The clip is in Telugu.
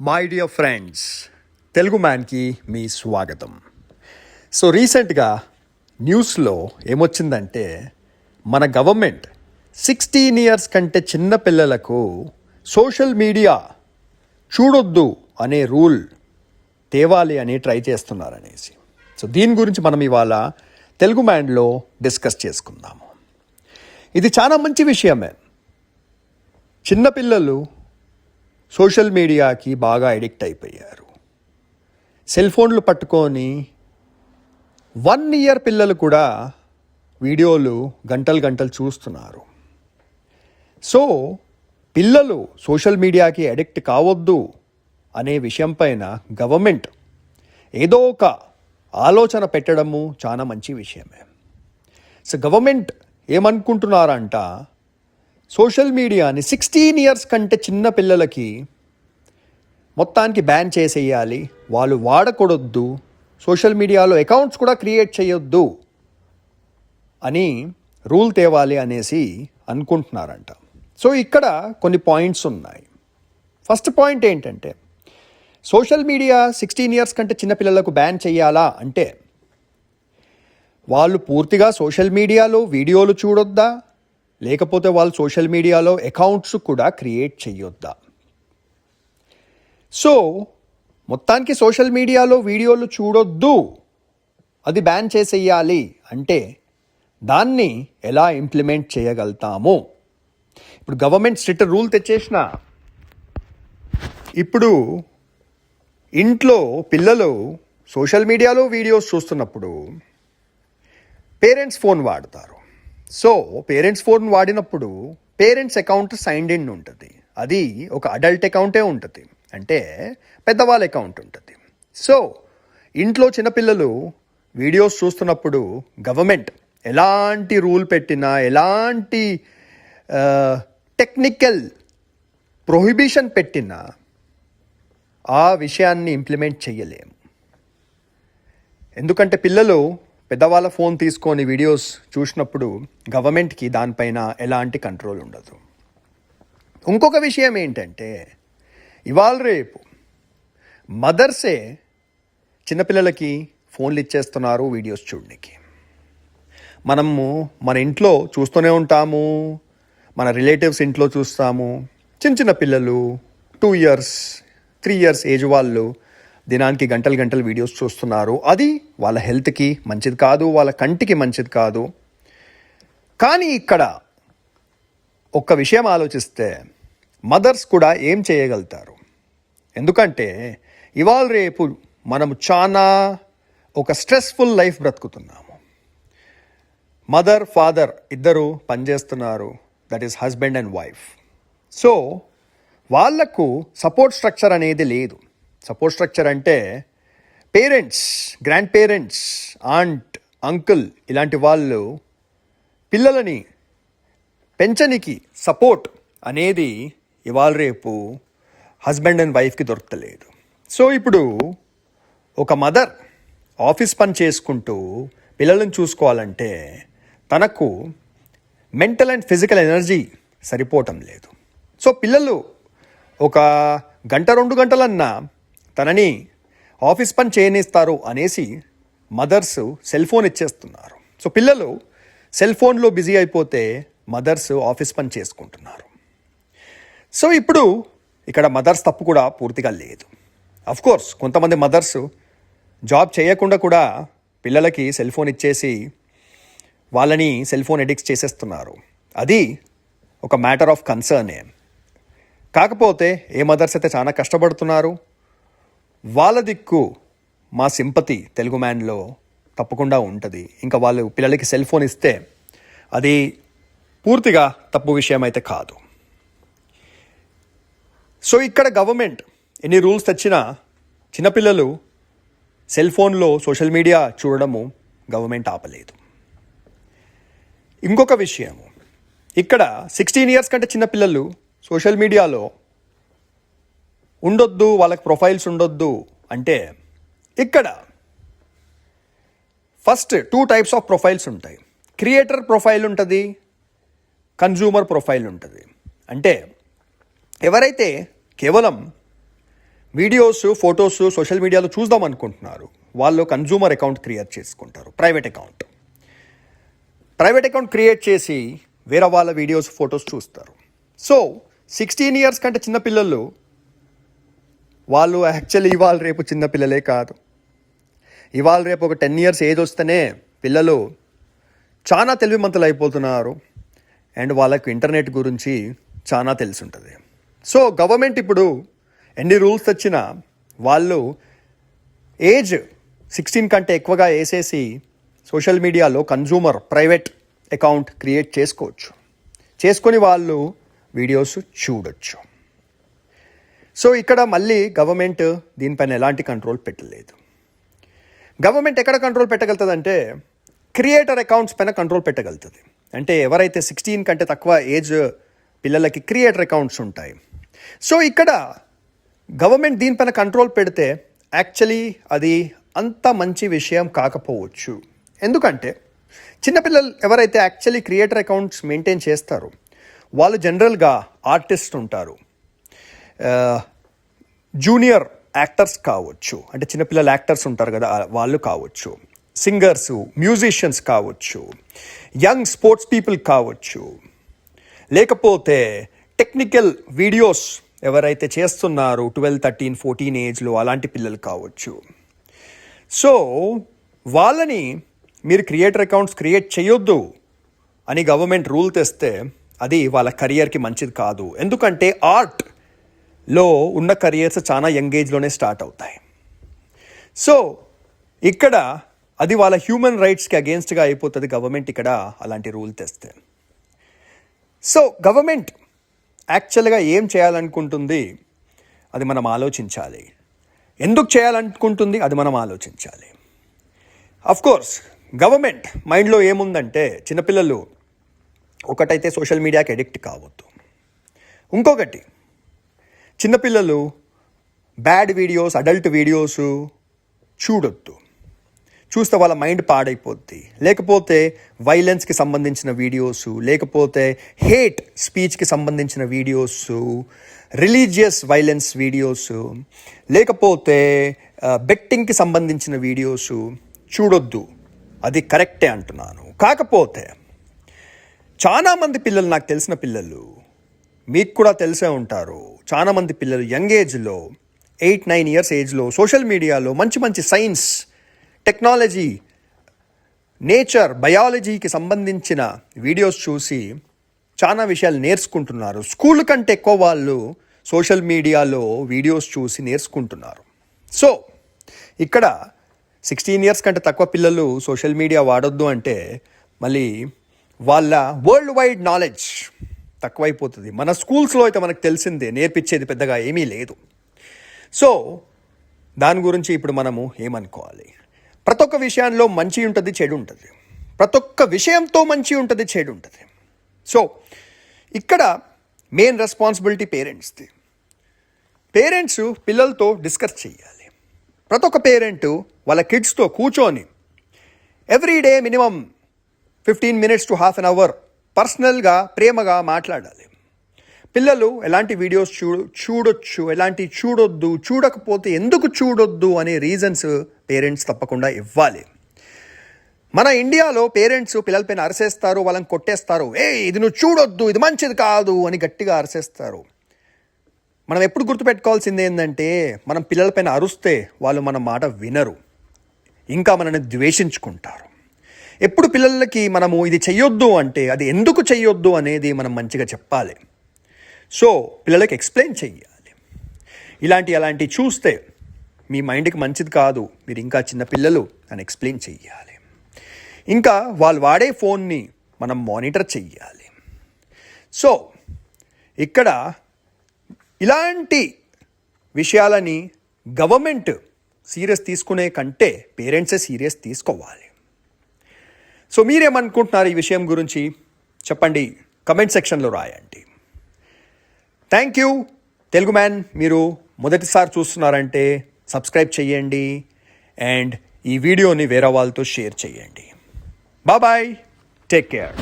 మై డియర్ ఫ్రెండ్స్ తెలుగు మ్యాన్కి మీ స్వాగతం. సో రీసెంట్గా న్యూస్లో ఏమొచ్చిందంటే మన గవర్నమెంట్ సిక్స్టీన్ ఇయర్స్ కంటే చిన్న పిల్లలకు సోషల్ మీడియా చూడొద్దు అనే రూల్ తేవాలి అని ట్రై చేస్తున్నారనేసి. సో దీని గురించి మనం ఇవాళ తెలుగు మ్యాండ్లో డిస్కస్ చేసుకుందాము. ఇది చాలా మంచి విషయమే. చిన్నపిల్లలు సోషల్ మీడియాకి బాగా అడిక్ట్ అయిపోయారు. సెల్ ఫోన్లు పట్టుకొని వన్ ఇయర్ పిల్లలు కూడా వీడియోలు గంటలు గంటలు చూస్తున్నారు. సో పిల్లలు సోషల్ మీడియాకి అడిక్ట్ కావద్దు అనే విషయం పైన గవర్నమెంట్ ఏదో ఒక ఆలోచన పెట్టడము చాలా మంచి విషయమే. సో గవర్నమెంట్ ఏమనుకుంటున్నారంట? సోషల్ మీడియాని సిక్స్టీన్ ఇయర్స్ కంటే చిన్న పిల్లలకి మొత్తానికి బ్యాన్ చేసేయాలి. వాళ్ళు వాడకూడదు సోషల్ మీడియాలో అకౌంట్స్ కూడా క్రియేట్ చేయొద్దు అని రూల్ తేవాలి అనేసి అనుకుంటున్నారంట. సో ఇక్కడ కొన్ని పాయింట్స్ ఉన్నాయి. ఫస్ట్ పాయింట్ ఏంటంటే సోషల్ మీడియా సిక్స్టీన్ ఇయర్స్ కంటే చిన్నపిల్లలకు బ్యాన్ చేయాలా అంటే వాళ్ళు పూర్తిగా సోషల్ మీడియాలో వీడియోలు చూడొద్దా? లేకపోతే వాళ్ళు సోషల్ మీడియాలో అకౌంట్స్ కూడా క్రియేట్ చేయొద్దా సో మొత్తానికి సోషల్ మీడియాలో వీడియోలు చూడొద్దు. అది బ్యాన్ చేసేయాలి అంటే దాన్ని ఎలా ఇంప్లిమెంట్ చేయగలుగుతాము? ఇప్పుడు గవర్నమెంట్ స్ట్రిక్ట్ రూల్ తెచ్చేసిన. ఇప్పుడు ఇంట్లో పిల్లలు సోషల్ మీడియాలో వీడియోస్ చూస్తున్నప్పుడు పేరెంట్స్ ఫోన్ వాడతారు. సో పేరెంట్స్ ఫోన్ వాడినప్పుడు పేరెంట్స్ అకౌంట్ సైన్డ్ ఇన్ ఉంటుంది. అది ఒక అడల్ట్ అకౌంటే ఉంటుంది. అంటే పెద్దవాళ్ళ అకౌంట్ ఉంటుంది. సో ఇంట్లో చిన్నపిల్లలు వీడియోస్ చూస్తున్నప్పుడు గవర్నమెంట్ ఎలాంటి రూల్ పెట్టినా ఎలాంటి టెక్నికల్ ప్రొహిబిషన్ పెట్టినా ఆ విషయాన్ని ఇంప్లిమెంట్ చేయలేము. ఎందుకంటే పిల్లలు పెద్దవాళ్ళ ఫోన్ తీసుకొని వీడియోస్ చూసినప్పుడు గవర్నమెంట్కి దానిపైన ఎలాంటి కంట్రోల్ ఉండదు. ఇంకొక విషయం ఏంటంటే ఇవాళ రేపు మదర్సే చిన్నపిల్లలకి ఫోన్లు ఇచ్చేస్తున్నారు వీడియోస్ చూడడానికి మనము మన ఇంట్లో చూస్తూనే ఉంటాము మన రిలేటివ్స్ ఇంట్లో చూస్తాము చిన్న చిన్న పిల్లలు two years three years age వాళ్ళు దినానికి గంటలు గంటలు వీడియోస్ చూస్తున్నారు. అది వాళ్ళ హెల్త్కి మంచిది కాదు వాళ్ళ కంటికి మంచిది కాదు. కానీ ఇక్కడ ఒక్క విషయం ఆలోచిస్తే మదర్స్ కూడా ఏం చేయగలుగుతారు? ఎందుకంటే ఇవాళ రేపు మనము చాలా ఒక స్ట్రెస్ఫుల్ లైఫ్ బ్రతుకుతున్నాము. మదర్ ఫాదర్ ఇద్దరు పనిచేస్తున్నారు. That is husband and wife. So వాళ్ళకు సపోర్ట్ స్ట్రక్చర్ అనేది లేదు. సపోర్ట్ స్ట్రక్చర్ అంటే parents grand parents aunt uncle ఇలాంటి వాళ్ళు పిల్లలని పెంచనికి సపోర్ట్ అనేది ఇవాళ రేపు హస్బెండ్ అండ్ వైఫ్కి దొరకలేదు. సో ఇప్పుడు ఒక మదర్ ఆఫీస్ పని చేసుకుంటూ పిల్లలను చూసుకోవాలంటే తనకు మెంటల్ అండ్ ఫిజికల్ ఎనర్జీ సరిపోవటం లేదు. సో పిల్లలు ఒక గంట రెండు గంటలన్నా తనని ఆఫీస్ పని చేయనిస్తారు అనేసి మదర్స్ సెల్ ఫోన్ ఇచ్చేస్తున్నారు. సో పిల్లలు సెల్ ఫోన్లో బిజీ అయిపోతే మదర్స్ ఆఫీస్ పని చేసుకుంటున్నారు. సో ఇప్పుడు ఇక్కడ మదర్స్ తప్పు కూడా పూర్తిగా లేదు. అఫ్ కోర్స్ కొంతమంది మదర్స్ జాబ్ చేయకుండా కూడా పిల్లలకి సెల్ ఫోన్ ఇచ్చేసి వాళ్ళని సెల్ ఫోన్ ఎడిక్ట్ చేసేస్తున్నారు. అది ఒక మ్యాటర్ ఆఫ్ కన్సర్నే. కాకపోతే ఏ మదర్స్ అయితే చాలా కష్టపడుతున్నారు? వాళ్ళ దిక్కు మా సింపతి తెలుగు మ్యాన్లో తప్పకుండా ఉంటుంది. ఇంకా వాళ్ళు పిల్లలకి సెల్ ఫోన్ ఇస్తే అది పూర్తిగా తప్పు విషయం అయితే కాదు. సో ఇక్కడ గవర్నమెంట్ ఎన్ని రూల్స్ తెచ్చినా చిన్నపిల్లలు సెల్ ఫోన్లో సోషల్ మీడియా చూడడము గవర్నమెంట్ ఆపలేదు. ఇంకొక విషయము. ఇక్కడ సిక్స్టీన్ ఇయర్స్ కంటే చిన్నపిల్లలు సోషల్ మీడియాలో ఉండొద్దు వాళ్ళకి ప్రొఫైల్స్ ఉండొద్దు అంటే ఇక్కడ first two types of profiles ఉంటాయి. క్రియేటర్ ప్రొఫైల్ ఉంటుంది కన్జ్యూమర్ ప్రొఫైల్ ఉంటుంది. అంటే ఎవరైతే కేవలం వీడియోస్ ఫొటోస్ సోషల్ మీడియాలో చూద్దాం అనుకుంటున్నారు వాళ్ళు కన్జ్యూమర్ అకౌంట్ క్రియేట్ చేసుకుంటారు private account private account create చేసి వేరే వాళ్ళ వీడియోస్ ఫొటోస్ చూస్తారు. సో సిక్స్టీన్ ఇయర్స్ కంటే చిన్న పిల్లలు వాళ్ళు యాక్చువల్లీ ఇవాళ రేపు చిన్న పిల్లలే కాదు. ఇవాళ రేపు ఒక టెన్ ఇయర్స్ ఏజ్ వస్తేనే పిల్లలు చాలా తెలివిమంతులు అయిపోతున్నారు. అండ్ వాళ్ళకు ఇంటర్నెట్ గురించి చాలా తెలిసి ఉంటుంది సో గవర్నమెంట్ ఇప్పుడు ఎన్ని రూల్స్ వచ్చినా వాళ్ళు ఏజ్ సిక్స్టీన్ కంటే ఎక్కువగా వేసేసి సోషల్ మీడియాలో కన్జ్యూమర్ ప్రైవేట్ అకౌంట్ క్రియేట్ చేసుకోవచ్చు. చేసుకొని వాళ్ళు వీడియోస్ చూడొచ్చు. సో ఇక్కడ మళ్ళీ గవర్నమెంట్ దీనిపైన ఎలాంటి కంట్రోల్ పెట్టలేదు. గవర్నమెంట్ ఎక్కడ కంట్రోల్ పెట్టగలుగుతుందంటే క్రియేటర్ అకౌంట్స్ పైన కంట్రోల్ పెట్టగలుగుతుంది. అంటే ఎవరైతే సిక్స్టీన్ కంటే తక్కువ ఏజ్ పిల్లలకి క్రియేటర్ అకౌంట్స్ ఉంటాయి. సో ఇక్కడ గవర్నమెంట్ దీనిపైన కంట్రోల్ పెడితే యాక్చువల్లీ అది అంత మంచి విషయం కాకపోవచ్చు. ఎందుకంటే చిన్నపిల్లలు ఎవరైతే యాక్చువల్లీ క్రియేటర్ అకౌంట్స్ మెయింటైన్ చేస్తారో వాళ్ళు జనరల్గా ఆర్టిస్ట్ ఉంటారు. జూనియర్ యాక్టర్స్ కావచ్చు. అంటే చిన్నపిల్లల యాక్టర్స్ ఉంటారు కదా వాళ్ళు కావచ్చు. సింగర్స్ మ్యూజిషియన్స్ కావచ్చు. యంగ్ స్పోర్ట్స్ పీపుల్ కావచ్చు. లేకపోతే టెక్నికల్ వీడియోస్ ఎవరైతే చేస్తున్నారో ట్వెల్వ్ థర్టీన్ ఫోర్టీన్ ఏజ్లో అలాంటి పిల్లలు కావచ్చు. సో వాళ్ళని మీరు క్రియేటర్ అకౌంట్స్ క్రియేట్ చేయొద్దు అని గవర్నమెంట్ రూల్ తెస్తే అది వాళ్ళ కెరియర్కి మంచిది కాదు. ఎందుకంటే ఆర్ట్ లో ఉన్న కెరియర్స్ చాలా యంగ్ ఏజ్లోనే స్టార్ట్ అవుతాయి. సో ఇక్కడ అది వాళ్ళ హ్యూమన్ రైట్స్కి అగేన్స్ట్గా అయిపోతుంది గవర్నమెంట్ ఇక్కడ అలాంటి రూల్ తెస్తే. సో గవర్నమెంట్ యాక్చువల్గా ఏం చేయాలనుకుంటుంది? అది మనం ఆలోచించాలి. ఎందుకు చేయాలనుకుంటుంది? అది మనం ఆలోచించాలి. కోర్స్ గవర్నమెంట్ మైండ్లో ఏముందంటే చిన్నపిల్లలు ఒకటైతే సోషల్ మీడియాకి అడిక్ట్ కావద్దు. ఇంకొకటి చిన్నపిల్లలు బ్యాడ్ వీడియోస్ అడల్ట్ వీడియోస్ చూడొద్దు. చూస్తే వాళ్ళ మైండ్ పాడైపోద్ది. లేకపోతే వైలెన్స్కి సంబంధించిన వీడియోస్ లేకపోతే హేట్ స్పీచ్కి సంబంధించిన వీడియోస్ రిలీజియస్ వైలెన్స్ వీడియోస్ లేకపోతే బెట్టింగ్కి సంబంధించిన వీడియోస్ చూడొద్దు. అది కరెక్టే అంటున్నాను. కాకపోతే చాలామంది పిల్లలు నాకు తెలిసిన పిల్లలు మీకు కూడా తెలిసే ఉంటారు. చాలామంది పిల్లలు యంగ్ ఏజ్లో ఎయిట్ నైన్ ఇయర్స్ ఏజ్లో సోషల్ మీడియాలో మంచి మంచి సైన్స్ టెక్నాలజీ నేచర్ బయాలజీకి సంబంధించిన వీడియోస్ చూసి చాలా విషయాలు నేర్చుకుంటున్నారు. స్కూల్ కంటే ఎక్కువ వాళ్ళు సోషల్ మీడియాలో వీడియోస్ చూసి నేర్చుకుంటున్నారు. సో ఇక్కడ సిక్స్టీన్ ఇయర్స్ కంటే తక్కువ పిల్లలు సోషల్ మీడియా వాడొద్దు అంటే మళ్ళీ వాళ్ళ వరల్డ్ వైడ్ నాలెడ్జ్ తక్కువైపోతుంది. మన స్కూల్స్లో అయితే మనకు తెలిసిందే నేర్పించేది పెద్దగా ఏమీ లేదు. సో దాని గురించి ఇప్పుడు మనము ఏమనుకోవాలి? ప్రతి ఒక్క విషయంలో మంచి ఉంటుంది చెడు ఉంటుంది. ప్రతి ఒక్క విషయంతో మంచి ఉంటుంది చెడు ఉంటుంది. సో ఇక్కడ మెయిన్ రెస్పాన్సిబిలిటీ పేరెంట్స్ది పేరెంట్స్ పిల్లలతో డిస్కస్ చేయాలి. ప్రతి ఒక్క పేరెంట్ వాళ్ళ కిడ్స్తో కూర్చొని every day minimum fifteen minutes to half an hour పర్సనల్గా ప్రేమగా మాట్లాడాలి. పిల్లలు ఎలాంటి వీడియోస్ చూ చూడొచ్చు ఎలాంటి చూడొద్దు చూడకపోతే ఎందుకు చూడొద్దు అనే రీజన్స్ పేరెంట్స్ తప్పకుండా ఇవ్వాలి. మన ఇండియాలో పేరెంట్స్ పిల్లలపైన అరిసేస్తారు వాళ్ళని కొట్టేస్తారు. ఏ ఇది నువ్వు చూడొద్దు ఇది మంచిది కాదు అని గట్టిగా అరిసేస్తారు. మనం ఎప్పుడు గుర్తుపెట్టుకోవాల్సింది ఏంటంటే మనం పిల్లలపైన అరుస్తే వాళ్ళు మన మాట వినరు. ఇంకా మనల్ని ద్వేషించుకుంటారు. ఎప్పుడు పిల్లలకి మనము ఇది చెయ్యొద్దు అంటే అది ఎందుకు చెయ్యొద్దు అనేది మనం మంచిగా చెప్పాలి. సో పిల్లలకి ఎక్స్ప్లెయిన్ చెయ్యాలి. ఇలాంటి అలాంటివి చూస్తే మీ మైండ్కి మంచిది కాదు మీరు ఇంకా చిన్న పిల్లలు అని ఎక్స్ప్లెయిన్ చెయ్యాలి. ఇంకా వాళ్ళు వాడే ఫోన్ని మనం మానిటర్ చెయ్యాలి. సో ఇక్కడ ఇలాంటి విషయాలని గవర్నమెంట్ సీరియస్ తీసుకునే కంటే పేరెంట్సే సీరియస్ తీసుకోవాలి. సో మీరేమనుకుంటున్నారు ఈ విషయం గురించి? చెప్పండి. కమెంట్ సెక్షన్లో రాయండి. థ్యాంక్ యూ తెలుగు మ్యాన్ మీరు మొదటిసారి చూస్తున్నారంటే సబ్స్క్రైబ్ చేయండి అండ్ ఈ వీడియోని వేరే వాళ్ళతో షేర్ చేయండి. Bye take care